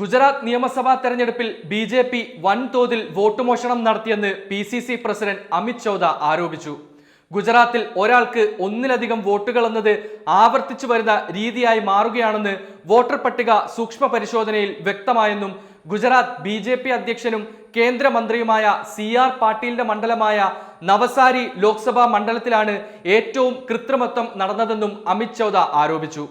ഗുജറാത്ത് നിയമസഭാ തെരഞ്ഞെടുപ്പിൽ B J P വൻതോതിൽ വോട്ട് മോഷണം നടത്തിയെന്ന് P C C president Amit Chavda ആരോപിച്ചു. ഗുജറാത്തിൽ ഒരാൾക്ക് ഒന്നിലധികം വോട്ടുകൾ എന്നത് ആവർത്തിച്ചു വരുന്ന രീതിയായി മാറുകയാണെന്ന് വോട്ടർ പട്ടിക സൂക്ഷ്മ പരിശോധനയിൽ വ്യക്തമായെന്നും ഗുജറാത്ത് ബി ജെ പി അധ്യക്ഷനും കേന്ദ്രമന്ത്രിയുമായ സി ആർ പാട്ടീലിന്റെ മണ്ഡലമായ നവസാരി ലോക്സഭാ മണ്ഡലത്തിലാണ് ഏറ്റവും കൃത്രിമത്വം നടന്നതെന്നും അമിത് ചൌദ ആരോപിച്ചു.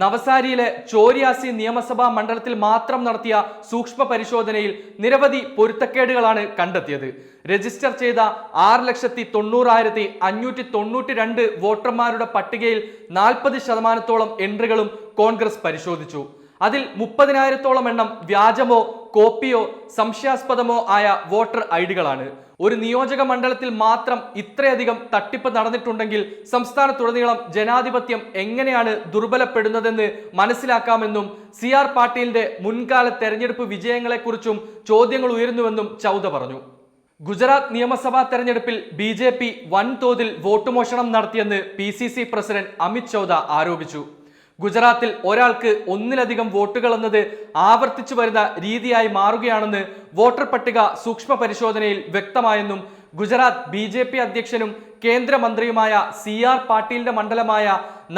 നവസാരിയിലെ ചോരിയാസി നിയമസഭാ മണ്ഡലത്തിൽ മാത്രം നടത്തിയ സൂക്ഷ്മ പരിശോധനയിൽ നിരവധി പൊരുത്തക്കേടുകളാണ് കണ്ടെത്തിയത്. രജിസ്റ്റർ ചെയ്ത ആറ് ലക്ഷത്തി തൊണ്ണൂറായിരത്തി അഞ്ഞൂറ്റി തൊണ്ണൂറ്റി രണ്ട് വോട്ടർമാരുടെ പട്ടികയിൽ നാൽപ്പത് ശതമാനത്തോളം എൻട്രികളും കോൺഗ്രസ് പരിശോധിച്ചു. അതിൽ മുപ്പതിനായിരത്തോളം എണ്ണം വ്യാജമോ കോപ്പിയോ സംശയാസ്പദമോ ആയ വോട്ടർ ഐഡികളാണ് ഡികളാണ്. ഒരു നിയോജക മണ്ഡലത്തിൽ മാത്രം ഇത്രയധികം തട്ടിപ്പ് നടന്നിട്ടുണ്ടെങ്കിൽ സംസ്ഥാനത്തുടനീളം ജനാധിപത്യം എങ്ങനെയാണ് ദുർബലപ്പെടുന്നതെന്ന് മനസ്സിലാക്കാമെന്നും സി ആർ പാട്ടീലിന്റെ മുൻകാല തെരഞ്ഞെടുപ്പ് വിജയങ്ങളെക്കുറിച്ചും ചോദ്യങ്ങൾ ഉയരുന്നുവെന്നും ചൗദ പറഞ്ഞു. ഗുജറാത്ത് നിയമസഭാ തെരഞ്ഞെടുപ്പിൽ ബി ജെ പി വൻതോതിൽ വോട്ടുമോഷണം നടത്തിയെന്ന് P C C president Amit Chavda ആരോപിച്ചു. ഗുജറാത്തിൽ ഒരാൾക്ക് ഒന്നിലധികം വോട്ടുകൾ എന്നത് ആവർത്തിച്ചു വരുന്ന രീതിയായി മാറുകയാണെന്ന് വോട്ടർ പട്ടിക സൂക്ഷ്മ പരിശോധനയിൽ വ്യക്തമായെന്നും ഗുജറാത്ത് ബി ജെ പി അധ്യക്ഷനും കേന്ദ്രമന്ത്രിയുമായ സി ആർ പാട്ടീലിന്റെ മണ്ഡലമായ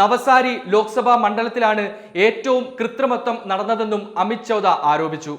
നവസാരി ലോക്സഭാ മണ്ഡലത്തിലാണ് ഏറ്റവും കൃത്രിമത്വം നടന്നതെന്നും അമിത് ചൌദ ആരോപിച്ചു.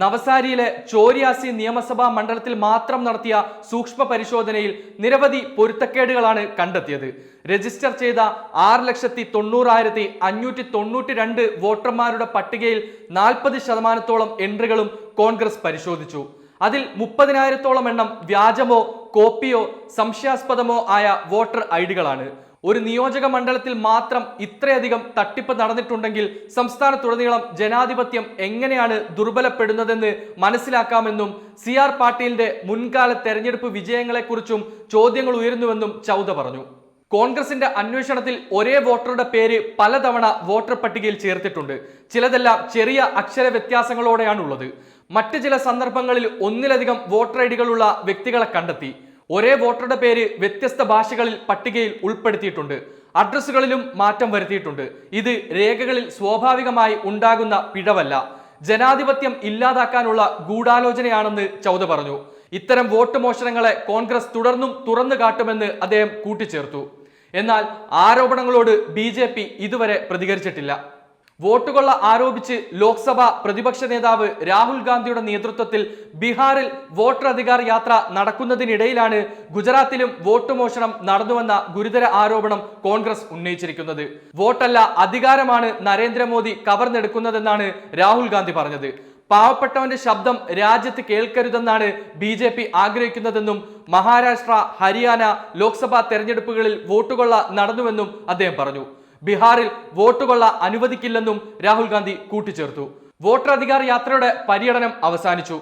നവസാരിയിലെ ചോരിയാസി നിയമസഭാ മണ്ഡലത്തിൽ മാത്രം നടത്തിയ സൂക്ഷ്മ പരിശോധനയിൽ നിരവധി പൊരുത്തക്കേടുകളാണ് കണ്ടെത്തിയത്. രജിസ്റ്റർ ചെയ്ത ആറ് ലക്ഷത്തി തൊണ്ണൂറായിരത്തി അഞ്ഞൂറ്റി തൊണ്ണൂറ്റി രണ്ട് വോട്ടർമാരുടെ പട്ടികയിൽ നാൽപ്പത് ശതമാനത്തോളം എൻട്രികളും കോൺഗ്രസ് പരിശോധിച്ചു. അതിൽ മുപ്പതിനായിരത്തോളം എണ്ണം വ്യാജമോ കോപ്പിയോ സംശയാസ്പദമോ ആയ വോട്ടർ ഐഡികളാണ് ഡികളാണ്. ഒരു നിയോജക മണ്ഡലത്തിൽ മാത്രം ഇത്രയധികം തട്ടിപ്പ് നടന്നിട്ടുണ്ടെങ്കിൽ സംസ്ഥാനത്തുടനീളം ജനാധിപത്യം എങ്ങനെയാണ് ദുർബലപ്പെടുന്നതെന്ന് മനസ്സിലാക്കാമെന്നും സി ആർ പാട്ടീലിന്റെ മുൻകാല തെരഞ്ഞെടുപ്പ് വിജയങ്ങളെക്കുറിച്ചും ചോദ്യങ്ങൾ ഉയരുന്നുവെന്നും ചൗദ പറഞ്ഞു. കോൺഗ്രസിന്റെ അന്വേഷണത്തിൽ ഒരേ വോട്ടറുടെ പേര് പലതവണ വോട്ടർ പട്ടികയിൽ ചേർത്തിട്ടുണ്ട്. ചിലതെല്ലാം ചെറിയ അക്ഷര വ്യത്യാസങ്ങളോടെയാണുള്ളത് മറ്റ് ചില സന്ദർഭങ്ങളിൽ ഒന്നിലധികം വോട്ടർ ഐ ഡികളുള്ള വ്യക്തികളെ കണ്ടെത്തി. ഒരേ വോട്ടറുടെ പേര് വ്യത്യസ്ത ഭാഷകളിൽ പട്ടികയിൽ ഉൾപ്പെടുത്തിയിട്ടുണ്ട്. അഡ്രസ്സുകളിലും മാറ്റം വരുത്തിയിട്ടുണ്ട്. ഇത് രേഖകളിൽ സ്വാഭാവികമായി ഉണ്ടാകുന്ന പിഴവല്ല. ജനാധിപത്യം ഇല്ലാതാക്കാനുള്ള ഗൂഢാലോചനയാണെന്ന് ചൗദ പറഞ്ഞു. ഇത്തരം വോട്ട് മോഷണങ്ങളെ കോൺഗ്രസ് തുടർന്നും തുറന്നു കാട്ടുമെന്ന് അദ്ദേഹം കൂട്ടിച്ചേർത്തു. എന്നാൽ ആരോപണങ്ങളോട് ബി ഇതുവരെ പ്രതികരിച്ചിട്ടില്ല. വോട്ടുകൊള്ള ആരോപിച്ച് ലോക്സഭ പ്രതിപക്ഷ നേതാവ് രാഹുൽ ഗാന്ധിയുടെ നേതൃത്വത്തിൽ ബീഹാറിൽ വോട്ടർ അധികാർ യാത്ര നടക്കുന്നതിനിടയിലാണ് ഗുജറാത്തിലും വോട്ട് മോഷണം നടന്നുവെന്ന ഗുരുതര ആരോപണം കോൺഗ്രസ് ഉന്നയിച്ചിരിക്കുന്നത്. വോട്ടല്ല അധികാരമാണ് നരേന്ദ്രമോദി കവർന്നെടുക്കുന്നതെന്നാണ് രാഹുൽ ഗാന്ധി പറഞ്ഞത്. പാവപ്പെട്ടവന്റെ ശബ്ദം രാജ്യത്ത് കേൾക്കരുതെന്നാണ് ബി ജെ പി ആഗ്രഹിക്കുന്നതെന്നും മഹാരാഷ്ട്ര ഹരിയാന ലോക്സഭാ തെരഞ്ഞെടുപ്പുകളിൽ വോട്ടുകൊള്ള നടന്നുവെന്നും അദ്ദേഹം പറഞ്ഞു. ബീഹാറിൽ വോട്ടുകൊള്ള അനുവദിക്കില്ലെന്നും രാഹുൽ ഗാന്ധി കൂട്ടിച്ചേർത്തു. വോട്ടർ അധികാർ യാത്രയുടെ പര്യടനം അവസാനിച്ചു.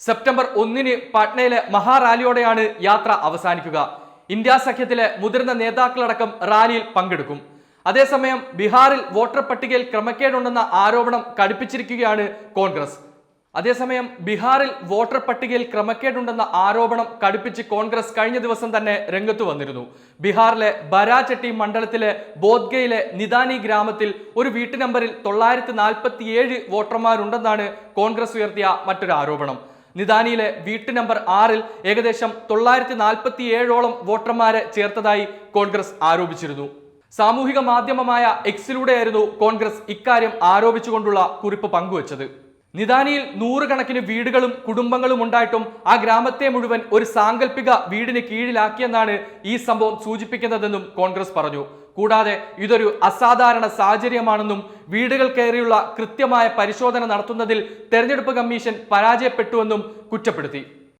സെപ്റ്റംബർ ഒന്നിന് പാട്നയിലെ മഹാറാലിയോടെയാണ് യാത്ര അവസാനിക്കുക. ഇന്ത്യ സഖ്യത്തിലെ മുതിർന്ന നേതാക്കളടക്കം റാലിയിൽ പങ്കെടുക്കും. അതേസമയം ബീഹാറിൽ വോട്ടർ പട്ടികയിൽ ക്രമക്കേടുണ്ടെന്ന ആരോപണം കടുപ്പിച്ചിരിക്കുകയാണ് കോൺഗ്രസ്. അതേസമയം ബീഹാറിൽ വോട്ടർ പട്ടികയിൽ ക്രമക്കേടുണ്ടെന്ന ആരോപണം കടുപ്പിച്ച് കോൺഗ്രസ് കഴിഞ്ഞ ദിവസം തന്നെ രംഗത്ത് വന്നിരുന്നു. ബീഹാറിലെ ബരാചട്ടി മണ്ഡലത്തിലെ ബോദ്ഗയിലെ നിദാനി ഗ്രാമത്തിൽ ഒരു വീട്ടു നമ്പറിൽ തൊള്ളായിരത്തി നാൽപ്പത്തിയേഴ് വോട്ടർമാരുണ്ടെന്നാണ് കോൺഗ്രസ് ഉയർത്തിയ മറ്റൊരു ആരോപണം. നിദാനിയിലെ വീട്ടു നമ്പർ ആറിൽ ഏകദേശം തൊള്ളായിരത്തി നാൽപ്പത്തി ഏഴോളം വോട്ടർമാരെ ചേർത്തതായി കോൺഗ്രസ് ആരോപിച്ചിരുന്നു. സാമൂഹിക മാധ്യമമായ എക്സിലൂടെയായിരുന്നു കോൺഗ്രസ് ഇക്കാര്യം ആരോപിച്ചുകൊണ്ടുള്ള കുറിപ്പ് പങ്കുവച്ചത്. നിദാനിയിൽ നൂറുകണക്കിന് വീടുകളും കുടുംബങ്ങളും ഉണ്ടായിട്ടും ആ ഗ്രാമത്തെ മുഴുവൻ ഒരു സാങ്കല്പിക വീടിന് കീഴിലാക്കിയെന്നാണ് ഈ സംഭവം സൂചിപ്പിക്കുന്നതെന്നും കോൺഗ്രസ് പറഞ്ഞു. കൂടാതെ ഇതൊരു അസാധാരണ സാഹചര്യമാണെന്നും വീടുകൾ കയറിയുള്ള കൃത്യമായ പരിശോധന നടത്തുന്നതിൽ തെരഞ്ഞെടുപ്പ് കമ്മീഷൻ പരാജയപ്പെട്ടുവെന്നും കുറ്റപ്പെടുത്തി.